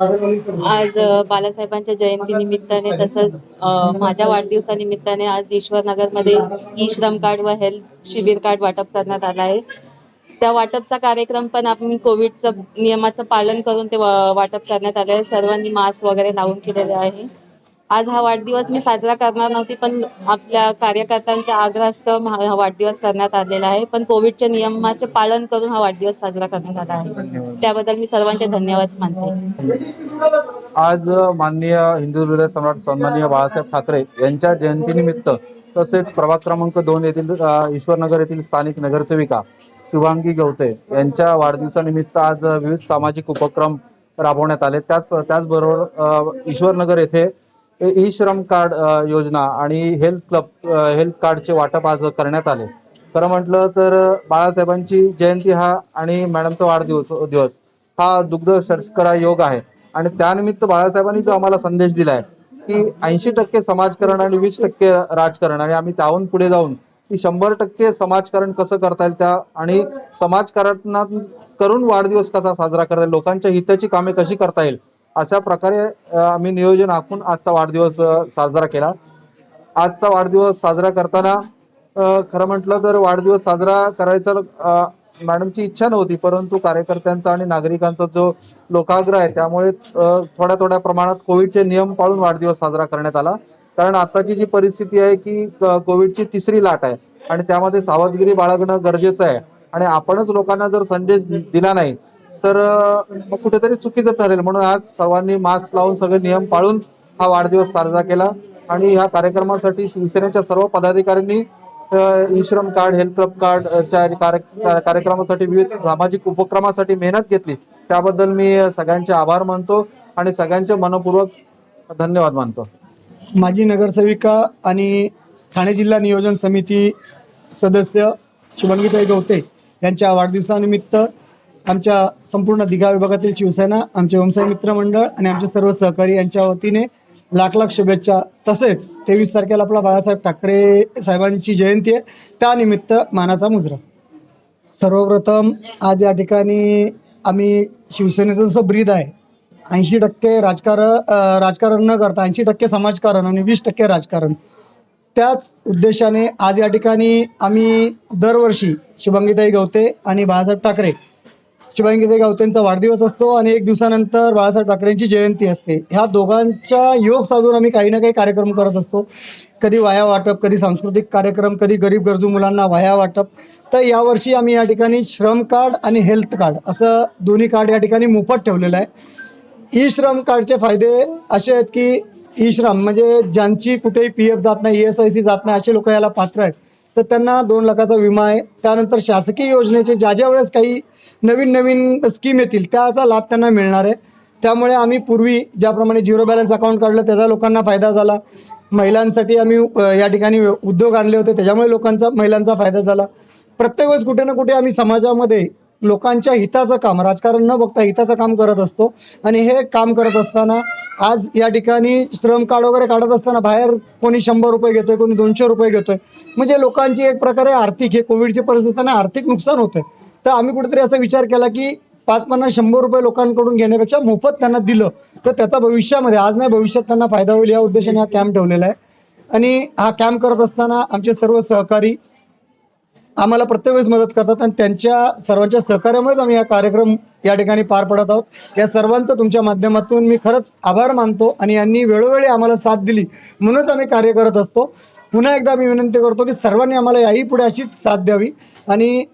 आज बालासाहेबांच्या जयंती निमित्ताने तसंच माझ्या वाढदिवसानिमित्ताने आज ईश्वरनगरमध्ये ई श्रम कार्ड व हेल्थ शिबिर कार्ड वाटप करण्यात आलं आहे. त्या वाटपचा कार्यक्रम पण आपण कोविडचं नियमाचं पालन करून ते वाटप करण्यात आलं आहे. सर्वांनी मास्क वगैरे लावून केलेले आहे. आज हा वाढदिवस मी साजरा करणार नव्हती पण आपल्या कार्यकर्त्यांच्या आग्रहास्तव हा वाढदिवस करण्यात आलेला आहे. पण कोविडच्या नियमाचे पालन करून हा वाढदिवस साजरा करण्यात आला आहे. त्याबद्दल मी सर्वांचे धन्यवाद मानते. आज माननीय हिंदू हृदय सम्राट सन्माननीय बाळासाहेब ठाकरे यांच्या जयंतीनिमित्त तसेच प्रभाग क्रमांक दोन येथील ईश्वरनगर येथील स्थानिक नगरसेविका शुभांगी गवते यांच्या वाढदिवसानिमित्त आज विविध सामाजिक उपक्रम राबवण्यात आले. त्याच त्याचबरोबर ईश्वरनगर येथे ई श्रम कार्ड योजना आणि हेल्थ क्लब हेल्थ कार्डचे वाटप आज करण्यात आले. खरं म्हटलं तर बाळासाहेबांची जयंती हा आणि मॅडमचा वाढदिवस दिवस हा दुग्ध शर्करा योग आहे. आणि त्यानिमित्त बाळासाहेबांनी जो आम्हाला संदेश दिलाय की ऐंशी टक्के समाजकारण आणि वीस टक्के राजकारण आणि आम्ही त्याहून पुढे जाऊन की शंभर टक्के समाजकारण कसं करता येईल त्या आणि समाजकारणात करून वाढदिवस कसा साजरा करता येईल लोकांच्या हिताची कामे कशी करता येईल अशा प्रकारे आम्ही नियोजन आखून आजचा वाढदिवस साजरा केला. आजचा वाढदिवस साजरा करताना खरं म्हटलं तर वाढदिवस साजरा करायचा मॅडमची इच्छा नव्हती परंतु कार्यकर्त्यांचा आणि नागरिकांचा जो लोकाग्रह आहे त्यामुळे थोड्या थोड्या प्रमाणात कोविडचे नियम पाळून वाढदिवस साजरा करण्यात आला. कारण आताची जी परिस्थिती आहे की कोविडची तिसरी लाट आहे आणि त्यामध्ये सावधगिरी बाळगणं गरजेचं आहे. आणि आपणच लोकांना जर संदेश दिला नाही तर मग कुठेतरी चुकीचं ठरेल. म्हणून आज सर्वांनी मास्क लावून सगळे नियम पाळून हा वाढदिवस साजरा केला. आणि ह्या कार्यक्रमासाठी शिवसेनेच्या सर्व पदाधिकाऱ्यांनी E Shram card health club card च्या कार्य- कार्यक्रमासाठी विविध सामाजिक उपक्रमासाठी मेहनत घेतली. त्याबद्दल मी सगळ्यांचे आभार मानतो आणि सगळ्यांचे मनपूर्वक धन्यवाद मानतो. माजी नगरसेविका आणि ठाणे जिल्हा नियोजन समिती सदस्य शुभंगीताई गवते यांच्या वाढदिवसानिमित्त आमच्या संपूर्ण दिघा विभागातील शिवसेना आमचे ओमसाई मित्र मंडळ आणि आमचे सर्व सहकारी यांच्या वतीने लाख लाख शुभेच्छा. तसेच तेवीस तारखेला आपला बाळासाहेब ठाकरे साहेबांची जयंती आहे. त्यानिमित्त मानाचा मुजरा. सर्वप्रथम आज या ठिकाणी आम्ही शिवसेनेचं जसं ब्रीद आहे ऐंशी टक्के राजकारण राजकारण न करता ऐंशी टक्के समाजकारण आणि वीस टक्के राजकारण. त्याच उद्देशाने आज या ठिकाणी आम्ही दरवर्षी शुभंगीताई गवते आणि बाळासाहेब ठाकरे शुभांगीताई गावतेंचा वाढदिवस असतो आणि एक दिवसानंतर बाळासाहेब ठाकरेंची जयंती असते. ह्या दोघांच्या योग साधून आम्ही काही ना काही कार्यक्रम करत असतो. कधी वाया वाटप कधी सांस्कृतिक कार्यक्रम कधी गरीब गरजू मुलांना वाया वाटप. तर यावर्षी आम्ही या ठिकाणी श्रम कार्ड आणि हेल्थ कार्ड असं दोन्ही कार्ड या ठिकाणी मोफत ठेवलेलं आहे. ई श्रम कार्डचे फायदे असे आहेत की ई श्रम म्हणजे ज्यांची कुठेही पी एफ जात नाही ई एस आय सी जात नाही असे लोक याला पात्र आहेत. तर त्यांना दोन लाखाचा विमा आहे. त्यानंतर शासकीय योजनेचे ज्या ज्या वेळेस काही नवीन नवीन स्कीम येतील त्याचा लाभ त्यांना मिळणार आहे. त्यामुळे आम्ही पूर्वी ज्याप्रमाणे झिरो बॅलन्स अकाउंट काढलं त्याचा लोकांना फायदा झाला. महिलांसाठी आम्ही या ठिकाणी उद्योग आणले होते त्याच्यामुळे लोकांचा महिलांचा फायदा झाला. प्रत्येक वेळेस कुठे ना कुठे आम्ही समाजामध्ये लोकांच्या हिताचं काम राजकारण न बघता हिताचं काम करत असतो. आणि हे काम करत असताना आज या ठिकाणी श्रम कार्ड वगैरे काढत असताना बाहेर कोणी शंभर रुपये घेतोय कोणी दोनशे रुपये घेतोय. म्हणजे लोकांची एक प्रकारे आर्थिक हे कोविडची परिस्थितीनं आर्थिक नुकसान होतंय. तर आम्ही कुठेतरी असा विचार केला की पाच पन्नास शंभर रुपये लोकांकडून घेण्यापेक्षा मोफत त्यांना दिलं तर त्याचा भविष्यामध्ये आज नाही भविष्यात त्यांना फायदा होईल या उद्देशाने हा कॅम्प ठेवलेला आहे. आणि हा कॅम्प करत असताना आमचे सर्व सहकारी आम्हाला प्रत्येक वेळेस मदत करतात आणि त्यांच्या सर्वांच्या सहकार्यामुळेच आम्ही हा कार्यक्रम या ठिकाणी पार पडत आहोत. या सर्वांचं तुमच्या माध्यमातून मी खरंच आभार मानतो आणि यांनी वेळोवेळी आम्हाला साथ दिली म्हणूनच आम्ही कार्य करत असतो. पुन्हा एकदा मी विनंती करतो की सर्वांनी आम्हाला याही पुढे अशीच साथ द्यावी. आणि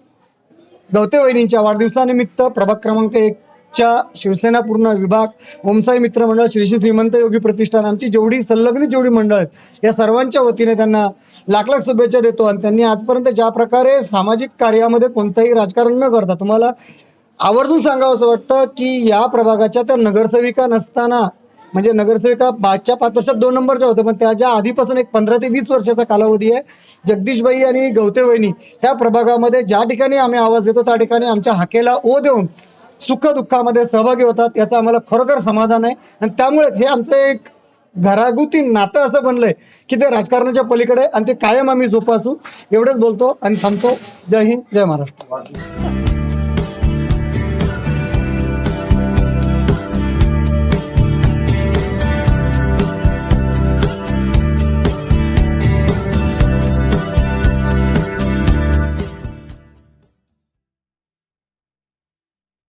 गवते वहिनींच्या वाढदिवसानिमित्त प्रभाग क्रमांक एक च्या शिवसेना पूर्ण विभाग ओमसाई मित्र मंडळ श्री श्री श्रीमंत योगी प्रतिष्ठान आमची जेवढी संलग्नित जेवढी मंडळ आहेत या सर्वांच्या वतीने त्यांना लाख लाख शुभेच्छा देतो. आणि त्यांनी आजपर्यंत ज्या प्रकारे सामाजिक कार्यामध्ये कोणतंही राजकारण न करता तुम्हाला आवर्जून सांगावं असं वाटतं की या प्रभागाच्या त्या नगरसेविका नसताना म्हणजे नगरसेविका मागच्या पाच वर्षात दोन नंबरच्या होतं पण त्याच्या आधीपासून एक पंधरा ते वीस वर्षाचा कालावधी आहे. जगदीशबाई आणि गवते वहिनी ह्या प्रभागामध्ये ज्या ठिकाणी आम्ही आवाज देतो त्या ठिकाणी आमच्या हाकेला ओ देऊन सुखदुःखामध्ये सहभागी होतात याचं आम्हाला खरोखर समाधान आहे. आणि त्यामुळेच हे आमचं एक घरागुती नातं असं बनलंय की ते राजकारणाच्या पलीकडे आणि ते कायम आम्ही जोपासू. एवढंच बोलतो आणि थांबतो. जय हिंद जय महाराष्ट्र.